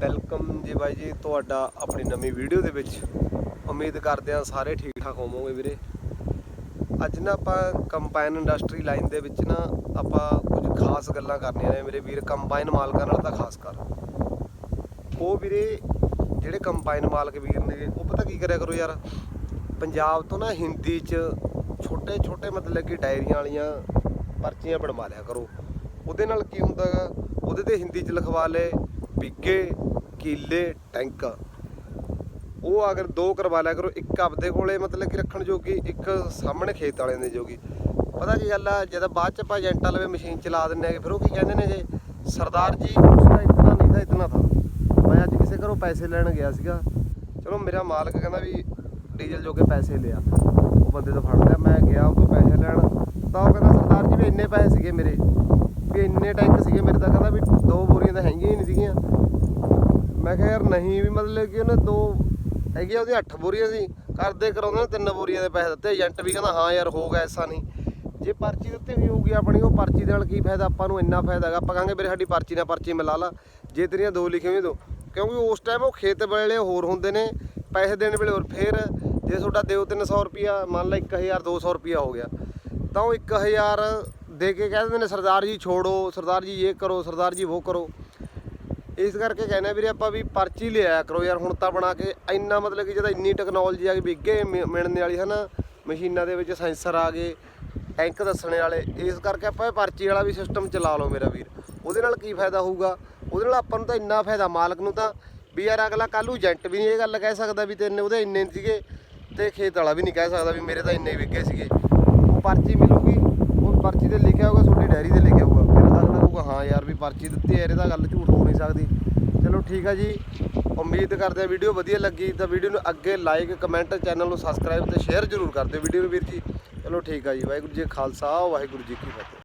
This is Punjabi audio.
ਵੈਲਕਮ ਜੀ ਬਾਈ ਜੀ, ਤੁਹਾਡਾ ਆਪਣੀ ਨਵੀਂ ਵੀਡੀਓ ਦੇ ਵਿੱਚ। ਉਮੀਦ ਕਰਦੇ ਹਾਂ ਸਾਰੇ ਠੀਕ ਠਾਕ ਹੋਵੋਗੇ ਵੀਰੇ। ਅੱਜ ਨਾ ਆਪਾਂ ਕੰਬਾਈਨ ਇੰਡਸਟਰੀ ਲਾਈਨ ਦੇ ਵਿੱਚ ਨਾ ਆਪਾਂ ਕੁਝ ਖਾਸ ਗੱਲਾਂ ਕਰਨੀਆਂ ਨੇ ਮੇਰੇ ਵੀਰ, ਕੰਬਾਈਨ ਮਾਲਕਾਂ ਨਾਲ ਤਾਂ ਖਾਸ ਕਰ। ਉਹ ਵੀਰੇ, ਜਿਹੜੇ ਕੰਬਾਈਨ ਮਾਲਕ ਵੀਰ ਨੇ, ਉਹ ਪਤਾ ਕੀ ਕਰਿਆ ਕਰੋ ਯਾਰ? ਪੰਜਾਬ ਤੋਂ ਨਾ ਹਿੰਦੀ 'ਚ ਛੋਟੇ ਛੋਟੇ ਮਤਲਬ ਕਿ ਡਾਇਰੀਆਂ ਵਾਲੀਆਂ ਪਰਚੀਆਂ ਬਣਵਾ ਲਿਆ ਕਰੋ। ਉਹਦੇ ਨਾਲ ਕੀ ਹੁੰਦਾ ਗਾ? ਉਹਦੇ ਤੇ ਹਿੰਦੀ 'ਚ ਲਿਖਵਾ ਲੇ ਬਿੱਗੇ ਕੀਲੇ, ਟੈਂਕ। ਉਹ ਅਗਰ ਦੋ ਕਰਵਾ ਲਿਆ ਕਰੋ, ਇੱਕ ਆਪਦੇ ਕੋਲੇ ਮਤਲਬ ਕਿ ਰੱਖਣ ਜੋਗੀ, ਇੱਕ ਸਾਹਮਣੇ ਖੇਤ ਵਾਲਿਆਂ ਦੇ ਜੋਗੀ। ਪਤਾ ਕੀ ਗੱਲ ਆ, ਜਦੋਂ ਬਾਅਦ ਚ ਆਪਾਂ ਏਜੰਟਾਂ ਲਵੇ ਮਸ਼ੀਨ ਚਲਾ ਦਿੰਨੇ ਆਗੇ ਫਿਰ ਉਹ ਕੀ ਕਹਿੰਦੇ ਨੇ ਜੇ? ਸਰਦਾਰ ਜੀ ਉਸਦਾ ਇਤਨਾ ਨਹੀਂ ਤਾਂ ਇਤਨਾ ਥਾ। ਮੈਂ ਅੱਜ ਕਿਸੇ ਘਰੋਂ ਪੈਸੇ ਲੈਣ ਗਿਆ ਸੀਗਾ। ਚਲੋ, ਮੇਰਾ ਮਾਲਕ ਕਹਿੰਦਾ ਵੀ ਡੀਜ਼ਲ ਜੋਗੇ ਪੈਸੇ ਲਿਆ। ਉਹ ਬੰਦੇ ਤੋਂ ਫੜ ਲਿਆ, ਮੈਂ ਗਿਆ ਉਹ ਤੋਂ ਪੈਸੇ ਲੈਣ। ਤਾਂ ਉਹ ਕਹਿੰਦਾ, ਸਰਦਾਰ ਜੀ ਵੀ ਇੰਨੇ ਪੈਸੇ ਸੀਗੇ ਮੇਰੇ। ਵੀ ਇੰਨੇ ਟੈਂਕ ਸੀਗੇ ਮੇਰੇ ਤਾਂ। ਕਹਿੰਦਾ ਵੀ ਦੋ ਬੋਰੀਆਂ ਤਾਂ ਹੈਗੀਆਂ ਹੀ ਨਹੀਂ ਸੀਗੀਆਂ। ਮੈਂ ਕਿਹਾ ਯਾਰ ਨਹੀਂ ਵੀ ਮਤਲਬ ਕਿ ਉਹਨੇ ਦੋ ਹੈਗੇ ਉਹਦੀਆਂ 8 ਬੋਰੀਆਂ ਸੀ ਕਰਦੇ ਕਰਾਉਂਦੇ ਨੇ ਤਿੰਨ ਬੋਰੀਆਂ ਦੇ ਪੈਸੇ ਦਿੱਤੇ, ਏਜੰਟ ਵੀ ਕਹਿੰਦਾ, ਹਾਂ ਯਾਰ ਹੋ ਗਿਆ ਐਸਾ ਨਹੀਂ। ਜੇ ਪਰਚੀ ਦਿੱਤੀ ਵੀ ਹੋਊਗੀ ਆਪਣੀ, ਉਹ ਪਰਚੀ ਦੇ ਨਾਲ ਕੀ ਫਾਇਦਾ, ਆਪਾਂ ਨੂੰ ਇੰਨਾ ਫਾਇਦਾ ਹੈਗਾ। ਆਪਾਂ ਕਹਾਂਗੇ, ਵੀਰੇ, ਸਾਡੀ ਪਰਚੀ ਨਾਲ ਪਰਚੀ ਮਿਲਾ ਲਾ, ਜੇ ਤੇਰੀਆਂ ਦੋ ਲਿਖੀਆਂ ਵੀ ਦੋ। ਕਿਉਂਕਿ ਉਸ ਟਾਈਮ ਉਹ ਖੇਤ ਵੇਲੇ ਹੋਰ ਹੁੰਦੇ ਨੇ, ਪੈਸੇ ਦੇਣ ਵੇਲੇ ਹੋਰ। ਫੇਰ ਜੇ ਤੁਹਾਡਾ ਦਿਓ 300 ਰੁਪਿਆ ਮੰਨ ਲਾ 1000 200 ਰੁਪਿਆ ਹੋ ਗਿਆ, ਤਾਂ ਉਹ 1000 ਦੇ ਕੇ ਕਹਿ ਦਿੰਦੇ ਨੇ, ਸਰਦਾਰ ਜੀ, ਛੋੜੋ, ਸਰਦਾਰ ਜੀ, ਇਹ ਕਰੋ, ਸਰਦਾਰ ਜੀ, ਉਹ ਕਰੋ। ਇਸ ਕਰਕੇ ਕਹਿੰਦੇ ਵੀਰੇ ਆਪਾਂ ਵੀ ਪਰਚੀ ਲਿਆ ਕਰੋ ਯਾਰ, ਹੁਣ ਤਾਂ ਬਣਾ ਕੇ ਇੰਨਾ ਮਤਲਬ ਕਿ ਜਦੋਂ ਇੰਨੀ ਟੈਕਨੋਲੋਜੀ ਆ ਗਈ ਵੀ ਅੱਗੇ ਮਿ- ਮਿਲਣ ਵਾਲੀ ਹੈ ਨਾ ਮਸ਼ੀਨਾਂ ਦੇ ਵਿੱਚ ਸੈਂਸਰ ਆ ਗਏ ਟੈਂਕ ਦੱਸਣੇ ਵਾਲੇ, ਇਸ ਕਰਕੇ ਆਪਾਂ ਇਹ ਪਰਚੀ ਵਾਲਾ ਵੀ ਸਿਸਟਮ ਚਲਾ ਲਓ ਮੇਰਾ ਵੀਰ। ਉਹਦੇ ਨਾਲ ਕੀ ਫਾਇਦਾ ਹੋਊਗਾ? ਉਹਦੇ ਨਾਲ ਆਪਾਂ ਨੂੰ ਤਾਂ ਇੰਨਾ ਫਾਇਦਾ, ਮਾਲਕ ਨੂੰ ਤਾਂ ਵੀ ਯਾਰ ਅਗਲਾ ਕੱਲ੍ਹ ਨੂੰ ਏਜੰਟ ਵੀ ਨਹੀਂ ਇਹ ਗੱਲ ਕਹਿ ਸਕਦਾ ਵੀ ਤੈਨੇ ਉਹਦੇ ਇੰਨੇ ਸੀਗੇ ਤੇ ਖੇਤ ਵਾਲਾ ਵੀ ਨਹੀਂ ਕਹਿ ਸਕਦਾ ਵੀ ਮੇਰੇ ਤਾਂ ਇੰਨੇ ਵਿਕੇ ਸੀਗੇ। ਉਹ ਪਰਚੀ ਮਿਲੂਗੀ ਉਹ ਪਰਚੀ ਤੇ ਲਿਖਿਆ ਹੋਊਗਾ, ਤੁਹਾਡੀ ਡਾਇਰੀ ਤੇ ਲਿਖਿਆ ਹੋਊਗਾ। ਫਿਰ ਕਹੂਗਾ ਹਾਂ ਯਾਰ ਵੀ ਪਰਚੀ ਦਿੱਤੀ ਹੈ, ਇਹਦੇ ਤਾਂ ਗੱਲ ਝੂਠ ਹੋ ਨਹੀਂ ਸਕਦੀ। ਚਲੋ ਠੀਕ ਆ ਜੀ, ਉਮੀਦ ਕਰਦੇ ਆ ਵੀਡੀਓ ਵਧੀਆ ਲੱਗੀ, ਤਾਂ ਵੀਡੀਓ ਨੂੰ ਅੱਗੇ ਲਾਈਕ ਕਮੈਂਟ ਚੈਨਲ ਨੂੰ ਸਬਸਕ੍ਰਾਈਬ ਤੇ ਸ਼ੇਅਰ ਜ਼ਰੂਰ ਕਰ ਦਿਓ ਵੀਡੀਓ ਨੂੰ ਵੀਰ ਜੀ। ਚਲੋ ਠੀਕ ਆ ਜੀ, ਵਾਹਿਗੁਰੂ ਜੀ ਖਾਲਸਾ, ਵਾਹਿਗੁਰੂ ਜੀ ਕੀ ਫਤਿਹ।